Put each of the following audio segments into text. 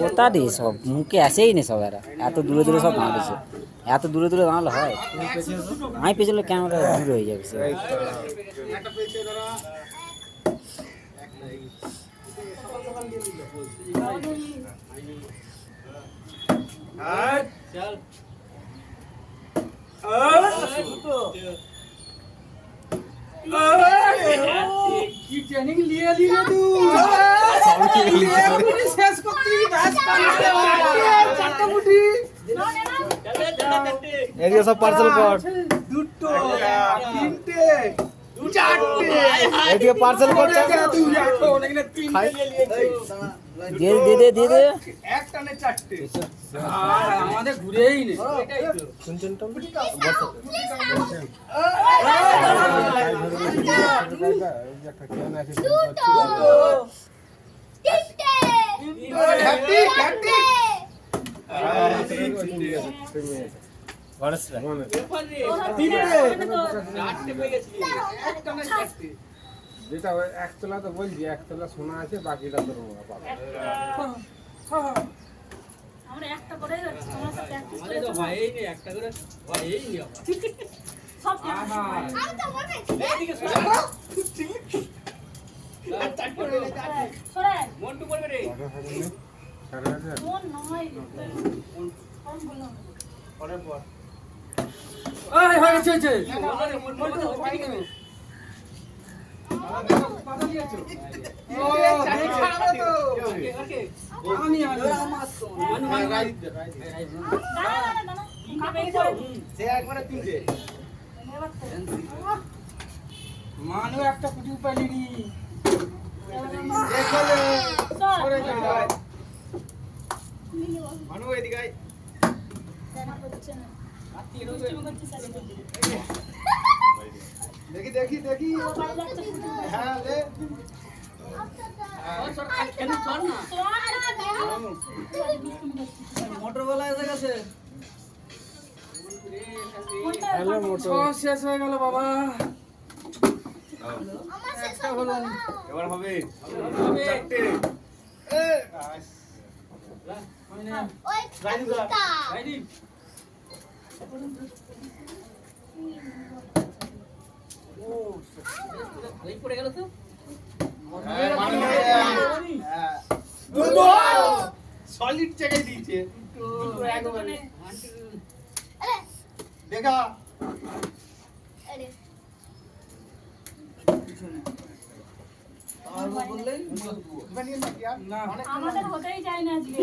কোথা দিয়ে সব? মুখে আসেই নি সব এরা। এত দূরে দূরে সব দাঁড়িয়েছে এত দূরে দূরে দাঁড়ালে হয়? আমি পেছনে ক্যামেরা দূরে হয়ে যাবে। কি ট্রেনিং নিয়ে নিয়ে তু এদিকে সব পার্সেল কর দুটো তিনটে চারটে এদিকে পার্সেল কর তুই এখন এখানে তিনটে দিয়ে দে দিয়ে দে দিয়ে দে এক টানে চারটে আর আমাদের ঘুরেই নেই যেটা একতলা তো বলছি একতলা সোনা আছে বাকিটা তোর আমরা একটা করে যাচ্ছি তোমার সাথে করে তো নেই একটা করে সব। করে। সরে, মন্টু করবে রে। মন নয়। কম বললাম। এই হয়ে মানু মানু। মানু একটা কুটি পাইলি নি এবার সরে চল। যা মানু এদিকে আয়। দেখা করছে না। দুষ্টুমি করছিস আজকে। দেখি দেখি দেখি। হ্যাঁ লে কেন চল না চল না, দেখা। দুষ্টুমি করছিস। মোটর। বলা এসে গেছে শেষ হয়ে গেল বাবা। একটা হলো। এবার হবে। চারটে। রাইডি পড়ে গেল তো সলিড জায়গায় দিয়েছে। দেখা। আমাদের হতেই চায় না আজকে।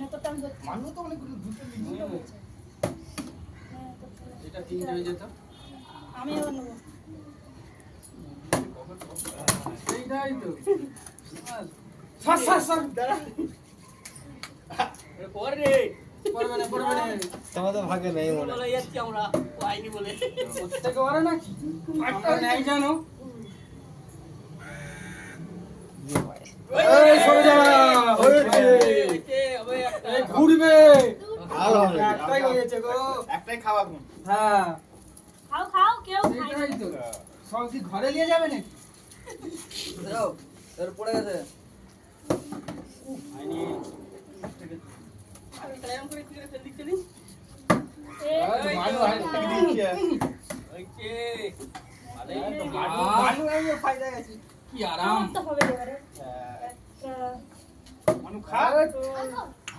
না। মানু তো দুটো। হ্যাঁ, তোরটা। এটা তিনটে হয়ে যেত? আমি এবার নেব। এইটাই তো। সর সর সর এ কর রে। পড়বে না পড়বে না। তোমাদের ভাগে নেই মনে বলে যাচ্ছি আমরা পাইনি বলে। প্রত্যেকে ওরা নাকি? আমরা নেই জানো। এই সরে যা হয়েছে হয়েছে, হবে একটা এই ঘুরবে আর হবে একটাই হয়েছে গো। একটাই খাওয়া কোন হ্যাঁ। খাও খাও কেউ। এইটাই তো। সব কি ঘরে নিয়ে যাবে না পড়ে গেছে এরকম করে কি করে ফেল দিচ্ছে এই, মানু হাত থেকে দিচ্ছে তো। মানু আমি ফায়দা গেছে। কি আরাম। তো হবে এবারে। একটা মানু খা। হ্যাঁ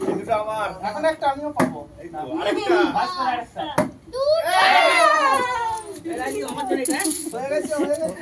দুটো আমার এখন একটা আমিও পাবো। এই তো আরেকটা। দুটো। এরা কি আমার হয়ে গেছে হয়ে গেছে।